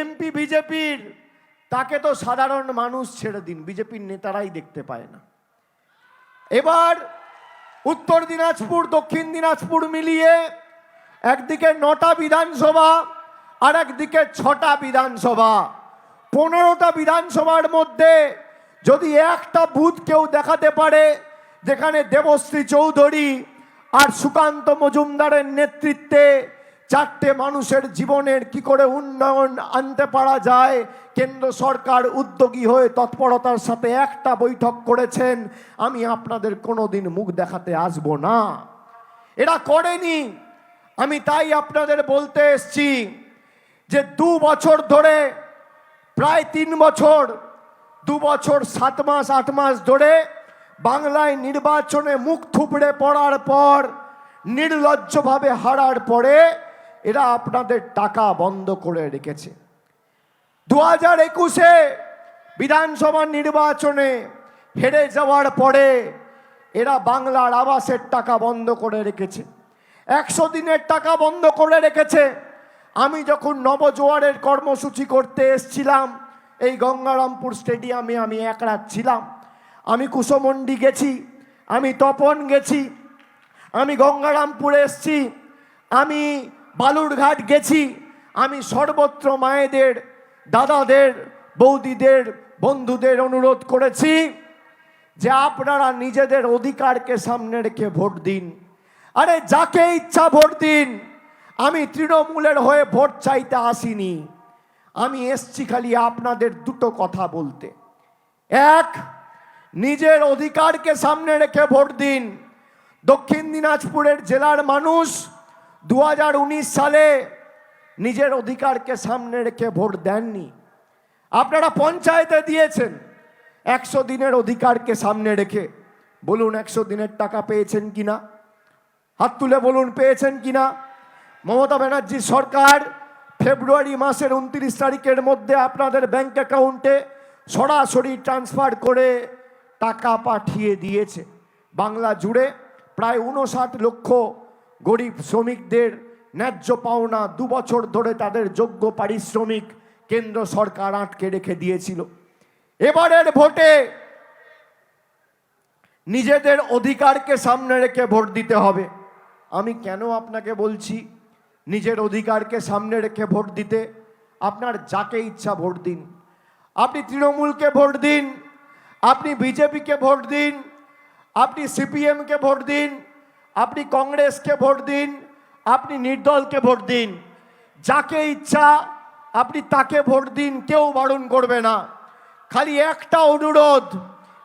MP বিজেপির তাকে তো সাধারণ মানুষ ছেড়ে দিন। বিজেপির নেতারাই দেখতে পায় না। এবার উত্তর দিনাজপুর, দক্ষিণ দিনাজপুর মিলিয়ে একদিকে নটা বিধানসভা আর একদিকে ছটা বিধানসভা। পনেরোটা বিধানসভার মধ্যে যদি একটা বুথ কেউ দেখাতে পারে, যেখানে দেবশ্রী চৌধুরী আর সুকান্ত মজুমদারের নেতৃত্বে চারটে মানুষের জীবনের কি করে উন্নয়ন আনতে পারা যায়? কেন্দ্র সরকার উদ্যোগী হয়ে তৎপরতার সাথে একটা বৈঠক করেছেন। আমি আপনাদের কোনোদিন মুখ দেখাতে আসব না। এরা করেনি। আমি তাই আপনাদের বলতে এসছি যে দু বছর ধরে, প্রায় তিন বছর, দু বছর সাত মাস, আট মাস ধরে বাংলায় নির্বাচনে মুখ থুবড়ে পড়ার পর, নির্লজ্জভাবে হারার পরে এরা আপনাদের টাকা বন্ধ করে রেখেছে। দু হাজার একুশে বিধানসভা নির্বাচনে হেরে যাওয়ার পরে এরা বাংলার আবাসের টাকা বন্ধ করে রেখেছে। একশো দিনের টাকা বন্ধ করে রেখেছে। আমি যখন নবজোয়ারের কর্মসূচি করতে এসছিলাম, এই গঙ্গারামপুর স্টেডিয়ামে আমি এক রাত ছিলাম। আমি কুশমন্ডি গেছি, আমি তপন গেছি, আমি গঙ্গারামপুরে এসছি, আমি বালুরঘাট গেছি, আমি সর্বত্র মায়েদের, দাদাদের, বৌদিদের, বন্ধুদের অনুরোধ করেছি যে আপনারা নিজেদের অধিকারকে সামনে রেখে ভোট দিন। আরে যাকে ইচ্ছা ভোট দিন, আমি তৃণমূলের হয়ে ভোট চাইতে আসিনি। আমি এসছি খালি আপনাদের দুটো কথা বলতে। এক, নিজের অধিকারকে সামনে রেখে ভোট দিন। দক্ষিণ দিনাজপুরের জেলার মানুষ দু হাজার উনিশ সালে নিজের অধিকারকে সামনে রেখে ভোট দেননি। আপনারা পঞ্চায়েতে দিয়েছেন একশো দিনের অধিকারকে সামনে রেখে। বলুন একশো দিনের টাকা পেয়েছেন কিনা? হাত তুলে বলুন, পেয়েছেন কিনা? মমতা ব্যানার্জি সরকার ফেব্রুয়ারি মাসের উনত্রিশ তারিখের মধ্যে আপনাদের ব্যাংক অ্যাকাউন্টে সরাসরি ট্রান্সফার করে টাকা পাঠিয়ে দিয়েছে। বাংলা জুড়ে প্রায় উনষাট লক্ষ গরিব শ্রমিকদের ন্যায্য পাওনা দু বছর ধরে তাদের যোগ্য পারিশ্রমিক কেন্দ্র সরকার আটকে রেখে দিয়েছিল। এবারের ভোটে নিজেদের অধিকারকে সামনে রেখে ভোট দিতে হবে। আমি কেন আপনাকে বলছি, নিজের অধিকারকে সামনে রেখে ভোট দিতে? আপনার যাকে ইচ্ছা ভোট দিন। আপনি তৃণমূলকে ভোট দিন, আপনি বিজেপিকে ভোট দিন, আপনি সিপিএমকে ভোট দিন আপনি কংগ্রেসকে ভোট দিন, আপনি নির্দলকে ভোট দিন। যাকে ইচ্ছা, আপনি তাকে ভোট দিন, কেউ বারণ করবে না। খালি একটা অনুরোধ,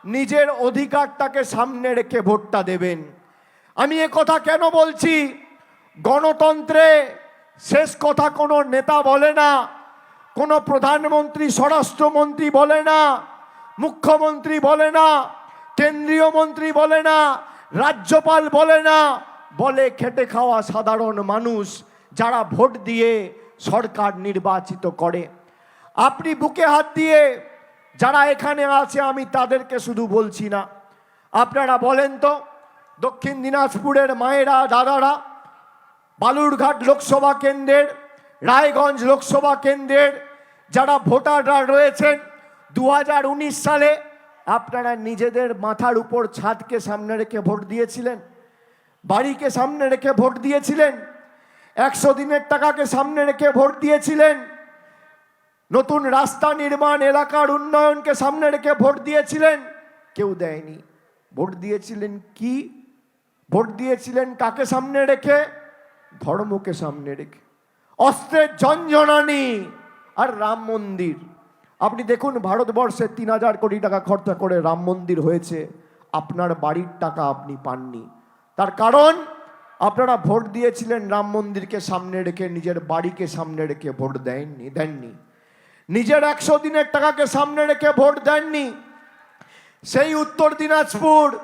নিজের অধিকারটাকে সামনে রেখে ভোটটা দেবেন। আমি এ কথা কেন বলছি? গণতন্ত্রে শেষ কথা কোনো নেতা বলে না, কোনো প্রধানমন্ত্রী, স্বরাষ্ট্রমন্ত্রী বলে না, মুখ্যমন্ত্রী বলে না, কেন্দ্রীয় মন্ত্রী বলে না রাজ্যপাল বলে না, বলে খেটে খাওয়া সাধারণ মানুষ যারা ভোট দিয়ে সরকার নির্বাচিত করে। আপনি বুকে হাত দিয়ে যারা এখানে আছে, আমি তাদেরকে শুধু বলছি না। আপনারা বলেন তো, দক্ষিণ দিনাজপুরের মায়েরা, দাদারা, বালুরঘাট লোকসভা কেন্দ্রের, রায়গঞ্জ লোকসভা কেন্দ্রের যারা ভোটাররা রয়েছেন, দু হাজার উনিশ সালে আপনারা নিজেদের মাথার উপর ছাদকে সামনে রেখে ভোট দিয়েছিলেন, বাড়িকে সামনে রেখে ভোট দিয়েছিলেন, একশো দিনের টাকাকে সামনে রেখে ভোট দিয়েছিলেন, নতুন রাস্তা নির্মাণ, এলাকার উন্নয়নকে সামনে রেখে ভোট দিয়েছিলেন, কেউ দেয়নি। ভোট দিয়েছিলেন কি? ভোট দিয়েছিলেন কাকে সামনে রেখে? ধর্মকে সামনে রেখে। অস্ত্রের ঝঞ্ঝনানি আর রাম মন্দির। আপনি দেখুন, ভারতবর্ষে তিন হাজার কোটি টাকা খরচা করে রাম মন্দির হয়েছে। আপনার বাড়ির টাকা আপনি পাননি। তার কারণ, আপনারা ভোট দিয়েছিলেন রাম মন্দিরকে সামনে রেখে, নিজের বাড়িকে সামনে রেখে ভোট দেননি দেননি। নিজের একশো দিনের টাকাকে সামনে রেখে ভোট দেননি। সেই উত্তর দিনাজপুর,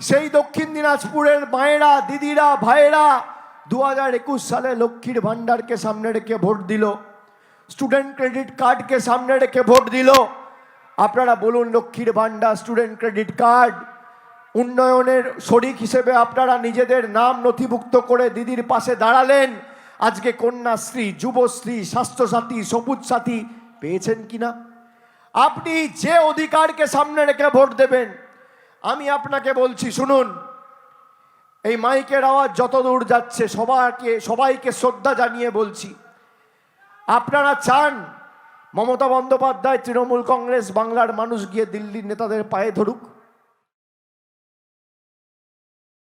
সেই দক্ষিণ দিনাজপুরের মায়েরা, দিদিরা, ভাইয়েরা, দু হাজার একুশ সালে লক্ষ্মীর ভাণ্ডারকে সামনে রেখে ভোট দিল। স্টুডেন্ট ক্রেডিট কার্ডকে সামনে রেখে ভোট দিল আপনারা বলুন লক্ষ্মীর ভাণ্ডার স্টুডেন্ট ক্রেডিট কার্ড উন্নয়নের শরিক হিসেবে আপনারা নিজেদের নাম নথিভুক্ত করে দিদির পাশে দাঁড়ালেন আজকে কন্যাশ্রী যুবশ্রী স্বাস্থ্যসাথী সবুজ সাথী পেয়েছেন কিনা আপনি যে অধিকারকে সামনে রেখে ভোট দেবেন আমি আপনাকে বলছি শুনুন এই মাইকের আওয়াজ যত দূর যাচ্ছে সবাইকে সবাইকে শ্রদ্ধা জানিয়ে বলছি আপনারা চান? মমতা বন্দ্যোপাধ্যায় তৃণমূল কংগ্রেস বাংলার মানুষ গিয়ে দিল্লির নেতাদের পায়ে ধরুক।